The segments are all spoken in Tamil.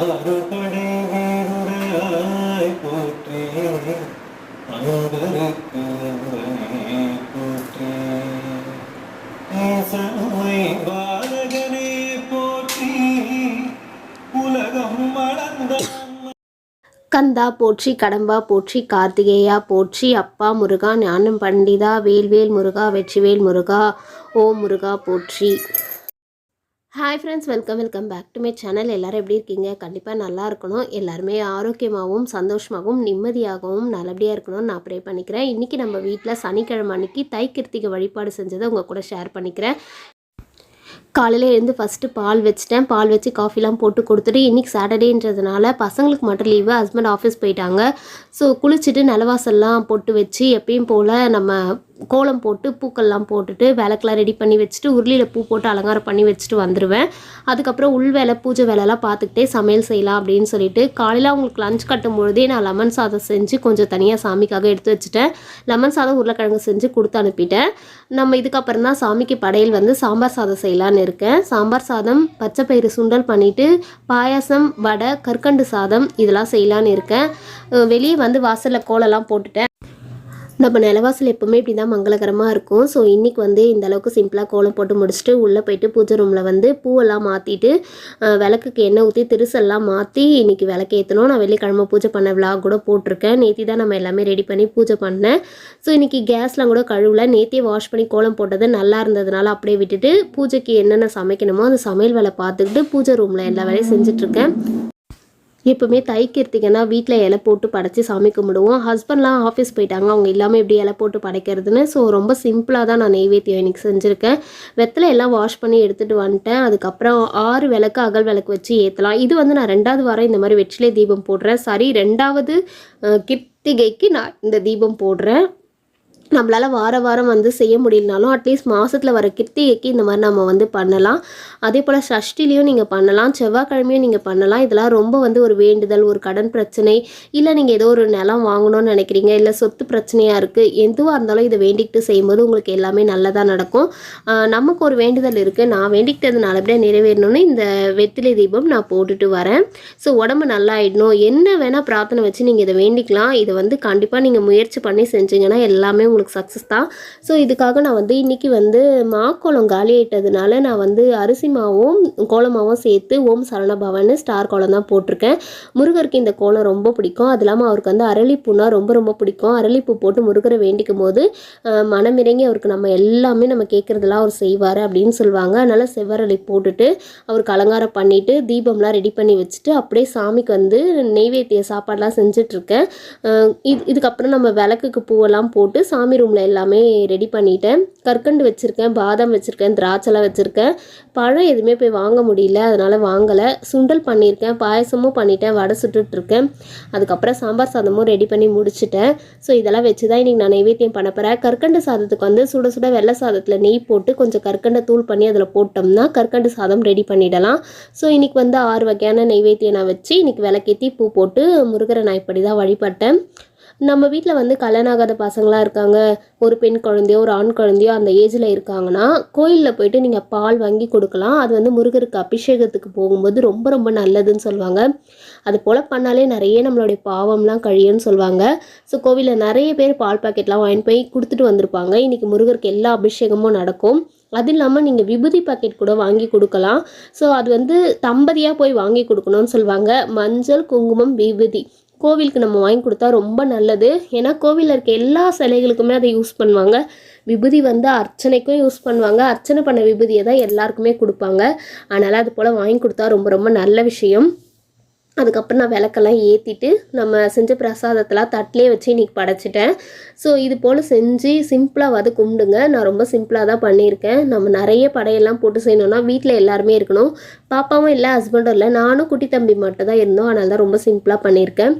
போற்றி அன்பருக்கு போற்றி ஈசனை பாலகனே போற்றி உலகம் கந்தா போற்றி கடம்பா போற்றி கார்த்திகேயா போற்றி அப்பா முருகா ஞானம் பண்டிதா வேல்வேல் முருகா வெற்றிவேல் முருகா ஓம் முருகா போற்றி. Hi friends welcome welcome back to my channel எல்லோரும் எப்படி இருக்கீங்க? கண்டிப்பாக நல்லா இருக்கணும். எல்லாருமே ஆரோக்கியமாகவும் சந்தோஷமாகவும் நிம்மதியாகவும் நல்லபடியாக இருக்கணும்னு நான் ப்ரே பண்ணிக்கிறேன். இன்றைக்கி நம்ம வீட்டில் சனிக்கிழமை அன்னைக்கு தை கிருத்திகை வழிபாடு செஞ்சதை உங்கள் கூட ஷேர் பண்ணிக்கிறேன். காலையில் எழுந்து ஃபஸ்ட்டு பால் வச்சுட்டேன். பால் வச்சு காஃபிலாம் போட்டு கொடுத்துட்டு இன்றைக்கி சாட்டர்டேன்றதுனால பசங்களுக்கு மட்டும் லீவு ஹஸ்பண்ட் ஆஃபீஸ் போயிட்டாங்க. ஸோ குளிச்சுட்டு நிலவாசல்லாம் போட்டு வச்சு எப்பயும் போல் நம்ம கோலம் போட்டு பூக்கள்லாம் போட்டுட்டு விளக்கெலாம் ரெடி பண்ணி வச்சுட்டு உருளியில் பூ போட்டு அலங்காரம் பண்ணி வச்சுட்டு வந்துடுவேன் அதுக்கப்புறம் உள் வேலை பூஜை வேலைலாம் பார்த்துக்கிட்டே சமையல் செய்யலாம் அப்படின்னு சொல்லிட்டு காலையில் அவங்களுக்கு லஞ்ச் கட்டும் பொழுதே நான் லெமன் சாதம் செஞ்சு கொஞ்சம் தனியாக சாமிக்காக எடுத்து வச்சுட்டேன். லெமன் சாதம் உருளைக்கிழங்கு செஞ்சு கொடுத்து அனுப்பிட்டேன். நம்ம இதுக்கப்புறம் தான் சாமிக்கு படையல் வந்து சாம்பார் சாதம் செய்யலான்னு இருக்கேன். சாம்பார் சாதம் பச்சை பயிறு சுண்டல் பண்ணிவிட்டு பாயாசம் வடை கற்கண்டு சாதம் இதெல்லாம் செய்யலான்னு இருக்கேன். வெளியே வந்து வாசலில் கோலம்லாம் போட்டுட்டேன். நம்ம நிலவாசல் எப்போவுமே இப்படி தான் மங்களகரமாக இருக்கும். ஸோ இன்றைக்கி வந்து இந்த அளவுக்கு சிம்பிளாக கோலம் போட்டு முடிச்சுட்டு உள்ளே போயிட்டு பூஜை ரூமில் வந்து பூவெல்லாம் மாற்றிட்டு விளக்குக்கு எண்ணெய் ஊற்றி திருசெல்லாம் மாற்றி இன்றைக்கி விளக்கு ஏற்றணும் நான் வெள்ளிக்கிழமை பூஜை பண்ண விழா கூட போட்டிருக்கேன். நேத்தி தான் நம்ம எல்லாமே ரெடி பண்ணி பூஜை பண்ணேன். ஸோ இன்றைக்கி கேஸ்லாம் கூட கழுவல. நேத்தியே வாஷ் பண்ணி கோலம் போட்டது நல்லா இருந்ததுனால அப்படியே விட்டுட்டு பூஜைக்கு என்னென்ன சமைக்கணுமோ அந்த சமையல் வேலை பார்த்துக்கிட்டு பூஜை ரூமில் எல்லா வேலையும் செஞ்சுட்ருக்கேன் எப்போவுமே தை கிருத்திகன்னா வீட்டில் இலை போட்டு படைச்சி சாமி கும்பிடுவோம். ஹஸ்பண்ட்லாம் ஆஃபீஸ் போயிட்டாங்க. அவங்க இல்லாமல் எப்படி இலை போட்டு படைக்கிறதுன்னு ஸோ ரொம்ப சிம்பிளாக தான் நான் நெய்வேத்தியம் இன்னைக்கு செஞ்சுருக்கேன். வெத்தலை எல்லாம் வாஷ் பண்ணி எடுத்துகிட்டு வந்துட்டேன். அதுக்கப்புறம் ஆறு விளக்கு அகல் விளக்கு வச்சு ஏற்றலாம் இது வந்து நான் ரெண்டாவது வாரம் இந்த மாதிரி வெற்றிலை தீபம் போடுறேன். சரி ரெண்டாவது கிருத்திகைக்கு நான் இந்த தீபம் போடுறேன். நம்மளால் வார வாரம் வந்து செய்ய முடியலனாலும் அட்லீஸ்ட் மாதத்தில் வர கிருத்திகைக்கு இந்த மாதிரி நம்ம வந்து பண்ணலாம். அதே போல் சஷ்டிலையும் நீங்கள் பண்ணலாம் செவ்வாய்க்கிழமையும் நீங்கள் பண்ணலாம். இதெல்லாம் ரொம்ப வந்து ஒரு வேண்டுதல் ஒரு கடன் பிரச்சனை இல்லை நீங்கள் ஏதோ ஒரு நிலம் வாங்கணும்னு நினைக்கிறீங்க இல்லை சொத்து பிரச்சனையாக இருக்குது எதுவாக இருந்தாலும் இதை வேண்டிக்கிட்டு செய்யும்போது உங்களுக்கு எல்லாமே நல்லதாக நடக்கும். நமக்கு ஒரு வேண்டுதல் இருக்குது நான் வேண்டிக்கிட்டது நல்லபடியாக நிறைவேறணும்னு இந்த வெத்திலை தீபம் நான் போட்டுட்டு வரேன். ஸோ உடம்பு நல்லா ஆயிடணும் என்ன வேணால் பிரார்த்தனை வச்சு நீங்கள் இதை வேண்டிக்கலாம். இதை வந்து கண்டிப்பாக நீங்கள் முயற்சி பண்ணி செஞ்சீங்கன்னா எல்லாமே உங்களுக்கு சக்ஸஸ் தான். ஸோ இதுக்காக நான் வந்து இன்றைக்கி வந்து மாக்கோளம் காலி ஆகிட்டதுனால நான் வந்து அரிசி மாவும் கோலமாவும் சேர்த்து ஓம் சரணபவன் ஸ்டார் கோலம் தான் போட்டிருக்கேன். முருகருக்கு இந்த கோலம் ரொம்ப பிடிக்கும். அது இல்லாமல் அவருக்கு வந்து அரளிப்பூனா ரொம்ப ரொம்ப பிடிக்கும். அரளிப்பூ போட்டு முருகரை வேண்டிக்கும் போது மனமிறங்கி அவருக்கு நம்ம எல்லாமே நம்ம கேட்குறதெல்லாம் அவர் செய்வார் அப்படின்னு சொல்லுவாங்க. அதனால் செவ்வரளி போட்டுட்டு அவருக்கு அலங்காரம் பண்ணிவிட்டு தீபம்லாம் ரெடி பண்ணி வச்சுட்டு அப்படியே சாமிக்கு வந்து நெய்வேத்திய சாப்பாடெலாம் செஞ்சிட்ருக்கேன் இது இதுக்கப்புறம் நம்ம விளக்குக்கு பூவெல்லாம் போட்டு சாமி ரூமில் எல்லாமே ரெடி பண்ணிட்டேன். கற்கண்டு வச்சுருக்கேன் பாதாம் வச்சுருக்கேன் திராட்சைலாம் வச்சுருக்கேன். பழம் எதுவுமே போய் வாங்க முடியல அதனால் வாங்கலை. சுண்டல் பண்ணியிருக்கேன் பாயசமும் பண்ணிட்டேன் வடை சுட்டுட்ருக்கேன். அதுக்கப்புறம் சாம்பார் சாதமும் ரெடி பண்ணி முடிச்சிட்டேன். ஸோ இதெல்லாம் வச்சு தான் இன்றைக்கி நான் நைவேத்தியம் பண்ண போகிறேன் கற்கண்டு சாதத்துக்கு வந்து சுட சுட வெள்ளை சாதத்தில் நெய் போட்டு கொஞ்சம் கற்கண்டை தூள் பண்ணி அதில் போட்டோம்னா கற்கண்டு சாதம் ரெடி பண்ணிடலாம். ஸோ இன்றைக்கி வந்து ஆறு வகையான நெய்வேத்தியம் நான் வச்சு இன்றைக்கி விளக்கேற்றி பூ போட்டு முருகரை நான் இப்படி தான் வழிபட்டேன். நம்ம வீட்டில் வந்து கல்யாணம் ஆகாத பசங்களாம் இருக்காங்க. ஒரு பெண் குழந்தையோ ஒரு ஆண் குழந்தையோ அந்த ஏஜில் இருக்காங்கன்னா கோயிலில் போயிட்டு நீங்கள் பால் வாங்கி கொடுக்கலாம். அது வந்து முருகருக்கு அபிஷேகத்துக்கு போகும்போது ரொம்ப ரொம்ப நல்லதுன்னு சொல்லுவாங்க. அது போல் பண்ணாலே நிறைய நம்மளுடைய பாவம்லாம் கழியும்னு சொல்லுவாங்க. ஸோ கோவிலில் நிறைய பேர் பால் பாக்கெட்லாம் வாங்கிட்டு போய் கொடுத்துட்டு வந்திருப்பாங்க. இன்றைக்கி முருகருக்கு எல்லா அபிஷேகமும் நடக்கும். அது இல்லாமல் நீங்கள் விபூதி பாக்கெட் கூட வாங்கி கொடுக்கலாம். ஸோ அது வந்து தம்பதியாக போய் வாங்கி கொடுக்கணும்னு சொல்லுவாங்க. மஞ்சள் குங்குமம் விபூதி. கோவிலுக்கு நம்ம வாங்கி கொடுத்தா ரொம்ப நல்லது. ஏன்னா கோவிலில் இருக்க எல்லா சிலைகளுக்குமே அதை யூஸ் பண்ணுவாங்க. விபூதி வந்து அர்ச்சனைக்கும் யூஸ் பண்ணுவாங்க. அர்ச்சனை பண்ண விபூதியை தான் எல்லாருக்குமே கொடுப்பாங்க. அதனால் அது போல் வாங்கி கொடுத்தா ரொம்ப ரொம்ப நல்ல விஷயம். அதுக்கப்புறம் நான் விளக்கெல்லாம் ஏற்றிட்டு நம்ம செஞ்ச பிரசாதத்தெல்லாம் தட்டிலே வச்சு இன்றைக்கி படைச்சிட்டேன். ஸோ இது போல் செஞ்சு சிம்பிளாக வந்து கும்பிடுங்க. நான் ரொம்ப சிம்பிளாக தான் பண்ணியிருக்கேன். நம்ம நிறைய படையெல்லாம் போட்டு செய்யணும்னா வீட்டில் எல்லாருமே இருக்கணும். பாப்பாவும் இல்லை ஹஸ்பண்டும் இல்லை. நானும் குட்டி தம்பி மட்டும் தான் இருந்தோம். அதனால தான் ரொம்ப சிம்பிளாக பண்ணியிருக்கேன்.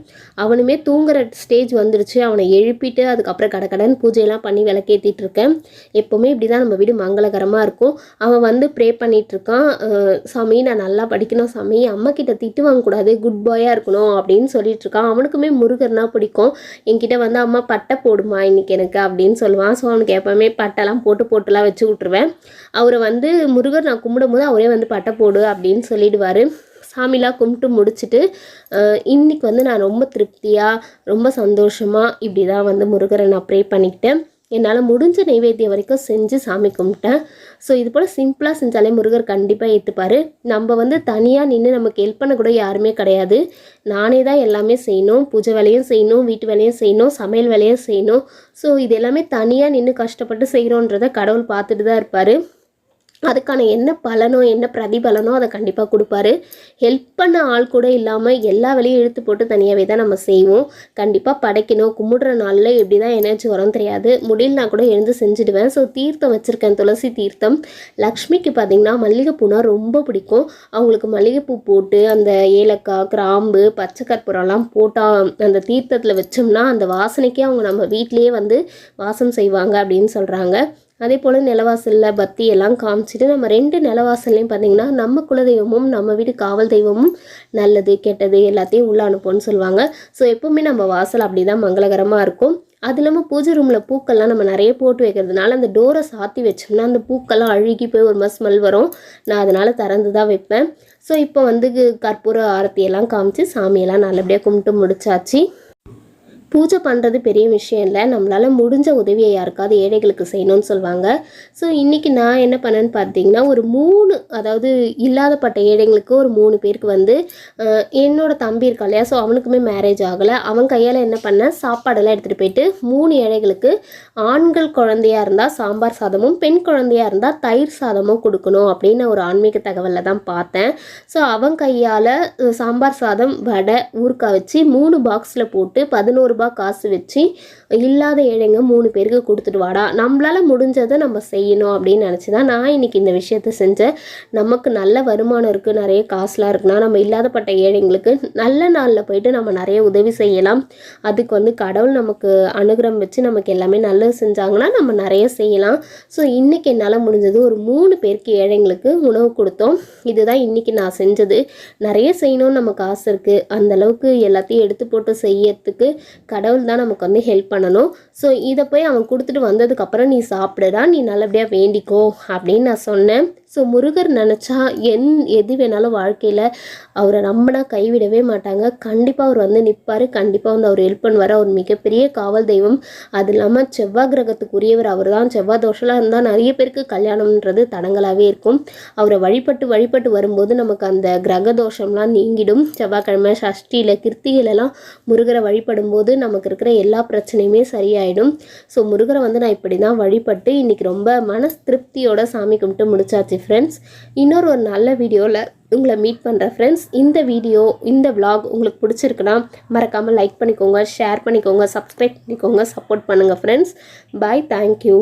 அவனுமே தூங்குற ஸ்டேஜ் வந்துருச்சு. அவனை எழுப்பிட்டு அதுக்கப்புறம் கடகடன் பூஜையெல்லாம் பண்ணி விளக்கேற்றிட்டு இருக்கேன். எப்போவுமே இப்படி தான் நம்ம வீடு மங்களகரமாக இருக்கும். அவன் வந்து ப்ரே பண்ணிகிட்ருக்கான் இருக்கான். சாமி நான் நல்லா படிக்கணும் சாமி. அம்மா கிட்ட திட்டு வாங்கக்கூடாது குட் பாயாக இருக்கணும். அப்படின்னு சொல்லிட்டு இருக்கான். அவனுக்குமே முருகர்னா பிடிக்கும். என்கிட்ட வந்து அம்மா பட்டை போடுமா இன்னைக்கு எனக்கு? அப்படின்னு சொல்லுவான். ஸோ அவனுக்கு எப்போவுமே பட்டைலாம் போட்டு போட்டுலாம் வச்சு விட்ருவேன் அவரை வந்து முருகர் நான் கும்பிடும்போது அவரே வந்து பட்டை போடு அப்படின்னு சொல்லிடுவார். சாமிலாம் கும்பிட்டு முடிச்சுட்டு இன்றைக்கி வந்து நான் ரொம்ப திருப்தியாக ரொம்ப சந்தோஷமாக இப்படி தான் வந்து முருகரை நான் ப்ரே பண்ணிக்கிட்டேன். என்னால் முடிஞ்ச நைவேத்தியம் வரைக்கும் செஞ்சு சாமி கும்பிட்டேன். ஸோ இது போல் சிம்பிளாக செஞ்சாலே முருகர் கண்டிப்பாக ஏற்றுப்பார் நம்ம வந்து தனியாக நின்று நமக்கு ஹெல்ப் பண்ண கூட யாருமே கிடையாது. நானே தான் எல்லாமே செய்யணும். பூஜை வேலையும் செய்யணும் வீட்டு வேலையும் செய்யணும் சமையல் வேலையும் செய்யணும். ஸோ இது எல்லாமே தனியாக நின்று கஷ்டப்பட்டு செய்கிறோன்றதை கடவுள் பார்த்துட்டு தான் இருப்பார். அதுக்கான என்ன பலனோ என்ன பிரதிபலனோ அதை கண்டிப்பாக கொடுப்பாரு. ஹெல்ப் பண்ண ஆள் கூட இல்லாமல் எல்லா வேலையும் இழுத்து போட்டு தனியாகவே தான் நம்ம செய்வோம். கண்டிப்பாக படைக்கணும். கும்பிடுற நாளில் எப்படி தான் எனர்ஜி வரும் தெரியாது. முடியலனா கூட எழுந்து செஞ்சுடுவேன். ஸோ தீர்த்தம் வச்சுருக்கேன். துளசி தீர்த்தம். லக்ஷ்மிக்கு பார்த்திங்கன்னா மல்லிகைப்பூனா ரொம்ப பிடிக்கும். அவங்களுக்கு மல்லிகைப்பூ போட்டு அந்த ஏலக்காய் கிராம்பு பச்சை கற்பூரம்லாம் போட்டால் அந்த தீர்த்தத்தில் வச்சோம்னா அந்த வாசனைக்கே அவங்க நம்ம வீட்டிலேயே வந்து வாசம் செய்வாங்க அப்படின்னு சொல்கிறாங்க அதே போல் நிலவாசலில் பத்தி எல்லாம் காமிச்சிட்டு நம்ம ரெண்டு நிலவாசல்லையும் பார்த்தீங்கன்னா நம்ம குலதெய்வமும் நம்ம வீடு காவல் தெய்வமும் நல்லது கெட்டது எல்லாத்தையும் உள்ள அனுப்போன்னு சொல்லுவாங்க. ஸோ எப்பவுமே நம்ம வாசல் அப்படி தான் மங்களகரமாக இருக்கும். அது இல்லாமல் பூஜை ரூமில் பூக்கள்லாம் நம்ம நிறைய போட்டு வைக்கிறதுனால அந்த டோரை சாத்தி வச்சோம்னா அந்த பூக்கள்லாம் அழுகி போய் ஒரு மாதிரி ஸ்மெல் வரும். நான் அதனால் திறந்து தான் வைப்பேன். ஸோ இப்போ வந்து கற்பூர ஆரத்தியெல்லாம் காமிச்சு சாமியெல்லாம் நல்லபடியாக கும்பிட்டு முடிச்சாச்சு. பூஜை பண்ணுறது பெரிய விஷயம் இல்லை. நம்மளால் முடிஞ்ச உதவியை யாருக்காவது ஏழைகளுக்கு செய்யணும்னு சொல்லுவாங்க ஸோ இன்றைக்கி நான் என்ன பண்ணேன்னு பார்த்தீங்கன்னா ஒரு மூணு அதாவது இல்லாதப்பட்ட ஏழைங்களுக்கு ஒரு மூணு பேருக்கு வந்து என்னோடய என்னோட தம்பி இருக்கா இல்லையா? ஸோ அவனுக்குமே மேரேஜ் ஆகலை. அவன் கையால் என்ன பண்ணேன் சாப்பாடெல்லாம் எடுத்துகிட்டு போயிட்டு மூணு ஏழைகளுக்கு ஆண்கள் குழந்தையா இருந்தால் சாம்பார் சாதமும் பெண் குழந்தையாக இருந்தால் தயிர் சாதமும் கொடுக்கணும் அப்படின்னு ஒரு ஆன்மீக தகவலில் தான் பார்த்தேன். ஸோ அவன் கையால் சாம்பார் சாதம் வடை ஊறுக்கா வச்சு மூணு பாக்ஸில் போட்டு பதினோரு ரூபாய் காசு வச்சு இல்லாத ஏழைங்க மூணு பேருக்கு கொடுத்துட்டு வாடா. நம்மளால் முடிஞ்சதை நம்ம செய்யணும் அப்படின்னு நினச்சி தான் நான் இன்னைக்கு இந்த விஷயத்த செஞ்சேன். நமக்கு நல்ல வருமானம் இருக்குது நிறைய காசுலாம் இருக்குன்னா நம்ம இல்லாதப்பட்ட ஏழைங்களுக்கு நல்ல நாளில் போயிட்டு நம்ம நிறைய உதவி செய்யலாம். அதுக்கு வந்து கடவுள் நமக்கு அனுகிரம் வச்சு நமக்கு எல்லாமே நல்லது செஞ்சாங்கன்னா நம்ம நிறைய செய்யலாம். ஸோ இன்றைக்கி என்னால் முடிஞ்சது ஒரு மூணு பேருக்கு ஏழைங்களுக்கு உணவு கொடுத்தோம். இதுதான் இன்றைக்கி நான் செஞ்சது. நிறைய செய்யணும்னு நமக்கு ஆசை இருக்குது அந்த அளவுக்கு எல்லாத்தையும் எடுத்து போட்டு செய்யறதுக்கு கடவுள் தான் நமக்கு வந்து ஹெல்ப் பண்ணணும். ஸோ இதை போய் அவன் கொடுத்துட்டு வந்ததுக்கப்புறம் நீ சாப்பிடுடா நீ நல்லபடியாக வேண்டிக்கோ அப்படின்னு நான் சொன்னேன். ஸோ முருகர் நினச்சா என் எது வேணாலும் வாழ்க்கையில் அவரை நம்மனா கைவிடவே மாட்டாங்க. கண்டிப்பாக அவர் வந்து நிற்பார் கண்டிப்பாக வந்து அவர் ஹெல்ப் பண்ணுவார். அவர் மிகப்பெரிய காவல் தெய்வம். அது இல்லாமல் செவ்வாய் கிரகத்துக்குரியவர் அவர் தான் செவ்வாய் தோஷம்லாம் இருந்தால் நிறைய பேருக்கு கல்யாணம்ன்றது தடங்களாகவே இருக்கும். அவரை வழிபட்டு வழிபட்டு வரும்போது நமக்கு அந்த கிரக தோஷம்லாம் நீங்கிடும். செவ்வாய்க்கிழமை சஷ்டியில் கிருத்திகளெல்லாம் முருகரை வழிபடும்போது நமக்கு இருக்கிற எல்லா பிரச்சனையுமே சரியாயிடும். ஸோ முருகரை வந்து நான் இப்படி தான் வழிபட்டு இன்னைக்கு ரொம்ப மனஸ் திருப்தியோட சாமி கும்பிட்டு முடிச்சாச்சு ஃப்ரெண்ட்ஸ் இன்னொரு ஒரு நல்ல வீடியோவில் உங்களை மீட் பண்ணுறேன் ஃப்ரெண்ட்ஸ் இந்த வீடியோ இந்த vlog உங்களுக்கு பிடிச்சிருக்குன்னா மறக்காமல் லைக் பண்ணிக்கோங்க ஷேர் பண்ணிக்கோங்க சப்ஸ்கிரைப் பண்ணிக்கோங்க சப்போர்ட் பண்ணுங்கள் ஃப்ரெண்ட்ஸ் பாய் தேங்க்யூ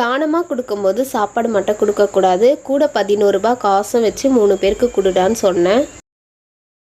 தானமாக கொடுக்கும்போது சாப்பாடு மட்டும் கொடுக்கக்கூடாது. கூட பதினோரு ரூபாய் காசும் வச்சு மூணு பேருக்கு கொடுடான்னு சொன்னேன்.